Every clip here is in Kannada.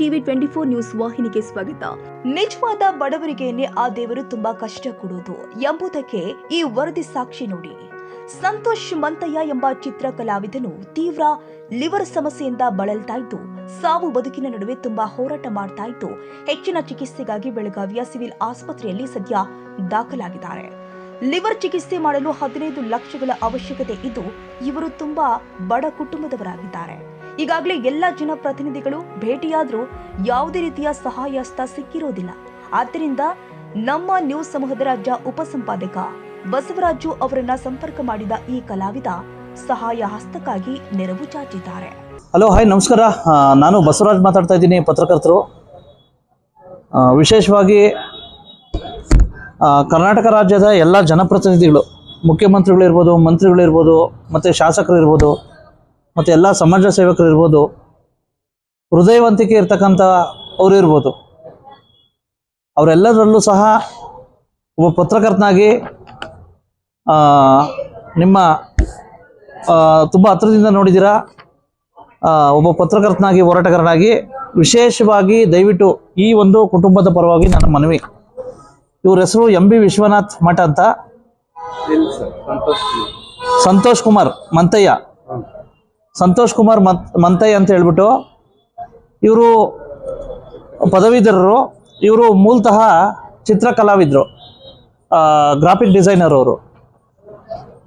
ಟಿವಿ ಟ್ವೆಂಟಿ ಫೋರ್ ನ್ಯೂಸ್ ವಾಹಿನಿಗೆ ಸ್ವಾಗತ. ನಿಜವಾದ ಬಡವರಿಗೇನೆ ಆ ದೇವರು ತುಂಬಾ ಕಷ್ಟ ಕೊಡೋದು ಎಂಬುದಕ್ಕೆ ಈ ವರದಿ ಸಾಕ್ಷಿ ನೋಡಿ. ಸಂತೋಷ್ ಮಂತಯ್ಯ ಎಂಬ ಚಿತ್ರ ಕಲಾವಿದನು ತೀವ್ರ ಲಿವರ್ ಸಮಸ್ಯೆಯಿಂದ ಬಳಲ್ತಾ ಇದ್ದು ಸಾವು ಬದುಕಿನ ನಡುವೆ ತುಂಬಾ ಹೋರಾಟ ಮಾಡ್ತಾ ಇದ್ದು ಹೆಚ್ಚಿನ ಚಿಕಿತ್ಸೆಗಾಗಿ ಬೆಳಗಾವಿಯ ಸಿವಿಲ್ ಆಸ್ಪತ್ರೆಯಲ್ಲಿ ಸದ್ಯ ದಾಖಲಾಗಿದ್ದಾರೆ. ಲಿವರ್ ಚಿಕಿತ್ಸೆ ಮಾಡಲು ಹದಿನೈದು ಲಕ್ಷಗಳ ಅವಶ್ಯಕತೆ ಇದ್ದು, ಇವರು ತುಂಬಾ ಬಡ ಕುಟುಂಬದವರಾಗಿದ್ದಾರೆ. ಈಗಾಗಲೇ ಎಲ್ಲ ಜನಪ್ರತಿನಿಧಿಗಳು ಭೇಟಿಯಾದರೂ ಯಾವುದೇ ರೀತಿಯ ಸಹಾಯ ಹಸ್ತ ಸಿಕ್ಕಿರೋದಿಲ್ಲ. ಆದ್ದರಿಂದ ನಮ್ಮ ನ್ಯೂಸ್ ಸಮೂಹದ ರಾಜ್ಯ ಉಪಸಂಪಾದಕ ಬಸವರಾಜು ಅವರನ್ನ ಸಂಪರ್ಕ ಮಾಡಿದ ಈ ಕಲಾವಿದ ಸಹಾಯ ಹಸ್ತಕ್ಕಾಗಿ ನೆರವು ಚಾಚಿದ್ದಾರೆ. ಹಲೋ, ಹಾಯ್, ನಮಸ್ಕಾರ. ನಾನು ಬಸವರಾಜ್ ಮಾತಾಡ್ತಾ ಇದ್ದೀನಿ, ಪತ್ರಕರ್ತರು. ವಿಶೇಷವಾಗಿ ಕರ್ನಾಟಕ ರಾಜ್ಯದ ಎಲ್ಲ ಜನಪ್ರತಿನಿಧಿಗಳು, ಮುಖ್ಯಮಂತ್ರಿಗಳಿರ್ಬೋದು, ಮಂತ್ರಿಗಳಿರ್ಬೋದು, ಮತ್ತು ಶಾಸಕರು ಇರ್ಬೋದು ಮತ್ತು ಎಲ್ಲ ಸಮಾಜ ಸೇವಕರು ಇರ್ಬೋದು ಹೃದಯವಂತಿಕೆ ಇರ್ತಕ್ಕಂಥ ಅವರು ಇರ್ಬೋದು. ಅವರೆಲ್ಲದರಲ್ಲೂ ಸಹ ಒಬ್ಬ ಪತ್ರಕರ್ತನಾಗಿ ನಿಮ್ಮ ತುಂಬ ಹತ್ರದಿಂದ ನೋಡಿದ್ದೀರಾ ಒಬ್ಬ ಪತ್ರಕರ್ತನಾಗಿ ಹೋರಾಟಗಾರನಾಗಿ ವಿಶೇಷವಾಗಿ ದಯವಿಟ್ಟು ಈ ಒಂದು ಕುಟುಂಬದ ಪರವಾಗಿ ನನ್ನ ಮನವಿ. ಇವ್ರ ಹೆಸರು ಎಂ ಬಿ ವಿಶ್ವನಾಥ್ ಮಠ ಅಂತ. ಸಂತೋಷ್ ಕುಮಾರ್. ಮಂತಯ್ಯ. ಸಂತೋಷ್ ಕುಮಾರ್ ಮಂತ್ ಮಂತಯ್ಯ ಅಂತ ಹೇಳ್ಬಿಟ್ಟು ಇವರು ಪದವೀಧರರು ಇವರು ಮೂಲತಃ ಚಿತ್ರಕಲಾವಿದರು ಗ್ರಾಫಿಕ್ ಡಿಸೈನರ್ ಅವರು.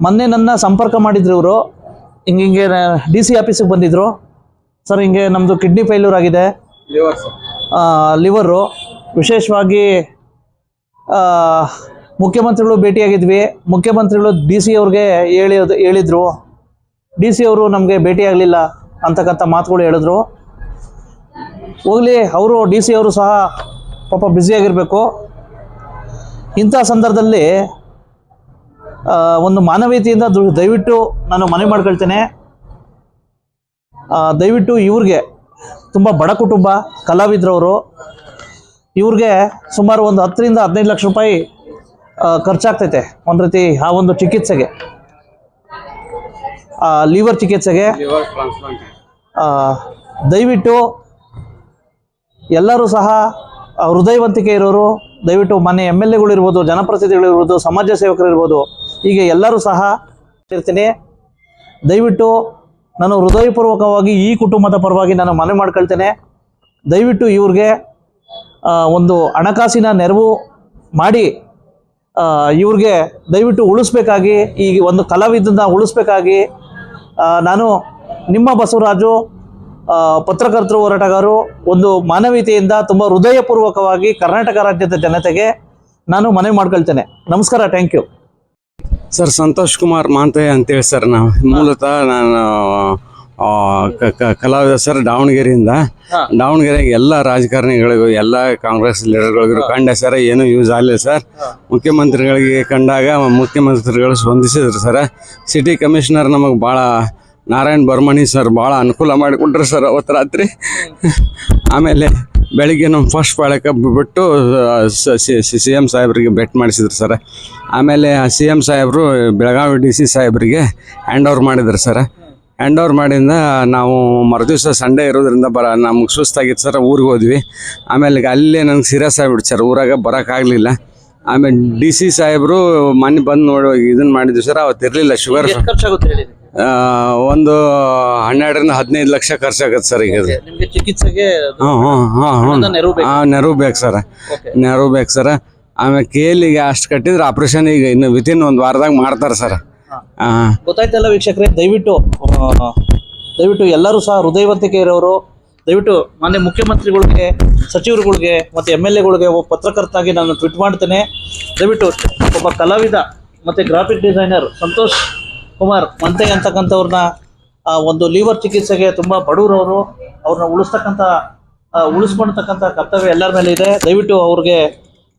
ಮೊನ್ನೆ ನನ್ನ ಸಂಪರ್ಕ ಮಾಡಿದ್ರು ಇವರು. ಹಿಂಗೆ ಹಿಂಗೆ ಡಿ ಸಿ ಆಫೀಸಿಗೆ ಬಂದಿದ್ರು. ಸರ್ ಹಿಂಗೆ ನಮ್ಮದು ಕಿಡ್ನಿ ಫೇಲ್ಯೂರ್ ಆಗಿದೆ. ಲಿವರು. ವಿಶೇಷವಾಗಿ ಮುಖ್ಯಮಂತ್ರಿಗಳು ಭೇಟಿಯಾಗಿದ್ವಿ. ಮುಖ್ಯಮಂತ್ರಿಗಳು ಡಿ ಸಿ ಅವ್ರಿಗೆ ಹೇಳಿ ಹೇಳಿದರು. ಡಿ ಸಿ ಅವರು ನಮಗೆ ಭೇಟಿಯಾಗಲಿಲ್ಲ ಅಂತಕ್ಕಂಥ ಮಾತುಗಳು ಹೇಳಿದ್ರು. ಹೋಗಲಿ, ಅವರು ಡಿ ಸಿ ಅವರು ಸಹ ಪಾಪ ಬ್ಯುಸಿಯಾಗಿರಬೇಕು ಇಂಥ ಸಂದರ್ಭದಲ್ಲಿ ಒಂದು ಮಾನವೀಯತೆಯಿಂದ ದಯವಿಟ್ಟು ನಾನು ಮನವಿ ಮಾಡ್ಕೊಳ್ತೇನೆ. ದಯವಿಟ್ಟು ಇವ್ರಿಗೆ ತುಂಬ ಬಡ ಕುಟುಂಬ, ಕಲಾವಿದ್ರವರು, ಇವ್ರಿಗೆ ಸುಮಾರು ಒಂದು ಹತ್ತರಿಂದ ಹದಿನೈದು ಲಕ್ಷ ರೂಪಾಯಿ ಖರ್ಚಾಗ್ತೈತೆ. ಒಂದು ರೀತಿ ಆ ಒಂದು ಚಿಕಿತ್ಸೆಗೆ. ಲಿವರ್ ಚಿಕಿತ್ಸೆಗೆ ದಯವಿಟ್ಟು ಎಲ್ಲರೂ ಸಹ ಹೃದಯವಂತಿಕೆ ಇರೋರು ದಯವಿಟ್ಟು ಮನೆ ಎಂ ಎಲ್ ಎಗಳಿರ್ಬೋದು ಜನಪ್ರತಿನಿಧಿಗಳಿರ್ಬೋದು ಸಮಾಜ ಸೇವಕರಿರ್ಬೋದು ಹೀಗೆ ಎಲ್ಲರೂ ಸಹ ಇರ್ತೀನಿ. ದಯವಿಟ್ಟು ನಾನು ಹೃದಯಪೂರ್ವಕವಾಗಿ ಈ ಕುಟುಂಬದ ಪರವಾಗಿ ನಾನು ಮನವಿ ಮಾಡ್ಕೊಳ್ತೇನೆ. ದಯವಿಟ್ಟು ಇವ್ರಿಗೆ ಒಂದು ಹಣಕಾಸಿನ ನೆರವು ಮಾಡಿ ಇವ್ರಿಗೆ ದಯವಿಟ್ಟು ಉಳಿಸ್ಬೇಕಾಗಿ ಈ ಒಂದು ಕಲಾವಿದನ್ನ ಉಳಿಸ್ಬೇಕಾಗಿ ನಾನು ನಿಮ್ಮ ಬಸವರಾಜು ಪತ್ರಕರ್ತರು ಹೋರಾಟಗಾರರು, ಒಂದು ಮಾನವೀಯತೆಯಿಂದ ತುಂಬ ಹೃದಯಪೂರ್ವಕವಾಗಿ ಕರ್ನಾಟಕ ರಾಜ್ಯದ ಜನತೆಗೆ ನಾನು ಮನವಿ ಮಾಡ್ಕೊಳ್ತೇನೆ. ನಮಸ್ಕಾರ thank you sir, Santosh Kumar Manthayya ಅಂತೇಳಿ ಸರ್, ನಾವು ಮೂಲತಃ ನಾನು ಕಲಾವಿದ ಸರ್ ದಾವಣಗೆರೆಯಿಂದ. ದಾವಣಗೆರೆಗೆ ಎಲ್ಲ ರಾಜಕಾರಣಿಗಳಿಗೂ ಎಲ್ಲ ಕಾಂಗ್ರೆಸ್ ಲೀಡರ್ಗಳಿಗೂ ಕಂಡ ಸರ್ ಏನೂ ಯೂಸ್ ಆಗಲಿಲ್ಲ ಸರ್. ಮುಖ್ಯಮಂತ್ರಿಗಳಿಗೆ ಕಂಡಾಗ ಮುಖ್ಯಮಂತ್ರಿಗಳು ಸ್ಪಂದಿಸಿದ್ರು ಸರ್. ಸಿಟಿ ಕಮಿಷನರ್ ನಮಗೆ ಭಾಳ ನಾರಾಯಣ್ ಬರ್ಮಣಿ ಸರ್ ಭಾಳ ಅನುಕೂಲ ಮಾಡಿಕೊಟ್ರು ಸರ್ ಅವತ್ತು ರಾತ್ರಿ ಆಮೇಲೆ ಬೆಳಿಗ್ಗೆ ನಮ್ಮ ಫಸ್ಟ್ ಪಾಳಕ್ಕೆ ಬಿಟ್ಟು ಸಿ ಎಂ ಸಾಹೇಬ್ರಿಗೆ ಭೇಟಿ ಮಾಡಿಸಿದ್ರು ಸರ್. ಆಮೇಲೆ ಸಿ ಎಂ ಸಾಹೇಬರು ಬೆಳಗಾವಿ ಡಿ ಸಿ ಸಾಹೇಬ್ರಿಗೆ ಹ್ಯಾಂಡ್ ಓವರ್ ಮಾಡಿದ್ರು ಸರ್. ಹ್ಯಾಂಡ್ ಓವರ್ ಮಾಡಿಂದ ನಾವು ಮರುದಿವಸ ಸಂಡೇ ಇರೋದ್ರಿಂದ ಬರ ನಮ್ಗೆ ಸುಸ್ತಾಗಿತ್ತು ಸರ್ ಊರಿಗೆ ಹೋದ್ವಿ. ಆಮೇಲೆ ಅಲ್ಲೇ ನನಗೆ ಸೀರಿಯಸ್ ಆಗಿಬಿಟ್ಟು ಸರ್ ಊರಾಗ ಬರೋಕ್ಕಾಗಲಿಲ್ಲ ಆಮೇಲೆ ಡಿ ಸಿ ಸಾಹೇಬರು ಮನೆ ಬಂದು ನೋಡಿ ಇದನ್ನು ಮಾಡಿದ್ವಿ ಸರ್ ಅವತ್ತು ಇರಲಿಲ್ಲ ಶುಗರ್ ಒಂದು ಹನ್ನೆರಡರಿಂದ ಹದಿನೈದು ಲಕ್ಷ ಖರ್ಚಾಗತ್ತೆ ಸರ್ ಈಗ ಚಿಕಿತ್ಸೆಗೆ ನೆರವು ಬೇಕು. ಸರ್. ನೆರವು ಬೇಕು ಸರ್ ಆಮೇಲೆ ಕೇಲಿಗೆ ಅಷ್ಟು ಕಟ್ಟಿದ್ರೆ ಆಪ್ರೇಷನ್ ಈಗ ಇನ್ನು ವಿತಿನ್ ಒಂದು ವಾರದಾಗ ಮಾಡ್ತಾರೆ ಸರ್ ಗೊತ್ತಾಯ್ತಲ್ಲ ವೀಕ್ಷಕರೇ ದಯವಿಟ್ಟು ದಯವಿಟ್ಟು ಎಲ್ಲರೂ ಸಹ ಹೃದಯವಂತಿಕೆ ಇರೋರು ದಯವಿಟ್ಟು ಮಾನ್ಯ ಮುಖ್ಯಮಂತ್ರಿಗಳಿಗೆ ಸಚಿವರುಗಳಿಗೆ ಮತ್ತು ಎಂ ಎಲ್ ಎಗಳಿಗೆ ಒಬ್ಬ ಪತ್ರಕರ್ತಾಗಿ ನಾನು ಟ್ವೀಟ್ ಮಾಡ್ತೇನೆ. ದಯವಿಟ್ಟು ಒಬ್ಬ ಕಲಾವಿದ ಮತ್ತು ಗ್ರಾಫಿಕ್ ಡಿಸೈನರ್ ಸಂತೋಷ್ ಕುಮಾರ್ ಮಂತೆ ಅಂತಕ್ಕಂಥವ್ರನ್ನ ಆ, ಒಂದು ಲೀವರ್ ಚಿಕಿತ್ಸೆಗೆ ತುಂಬ ಬಡವರವರು ಅವ್ರನ್ನ ಉಳಿಸ್ತಕ್ಕಂಥ ಉಳಿಸ್ಕೊಳ್ತಕ್ಕಂಥ ಕರ್ತವ್ಯ ಎಲ್ಲರ ಮೇಲೆ ಇದೆ. ದಯವಿಟ್ಟು ಅವ್ರಿಗೆ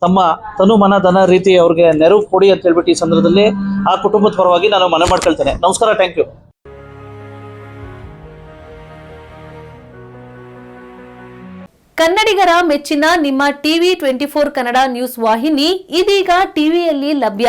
ತಮ್ಮ ತನು ಮನ ಧನ ರೀತಿ ಅವ್ರಿಗೆ ನೆರವು ಕೊಡಿ ಅಂತ ಹೇಳ್ಬಿಟ್ಟು ಈ ಸಂದರ್ಭದಲ್ಲಿ ಆ ಕುಟುಂಬದ ಪರವಾಗಿ ನಾನು ಮನೆ ಮಾಡ್ಕೊಳ್ತೇನೆ. ನಮಸ್ಕಾರ ಥ್ಯಾಂಕ್ ಯು ಕನ್ನಡಿಗರ ಮೆಚ್ಚಿನ ನಿಮ್ಮ TV twenty four Kannada news ವಾಹಿನಿ ಇದೀಗ ಟಿವಿಯಲ್ಲಿ ಲಭ್ಯ.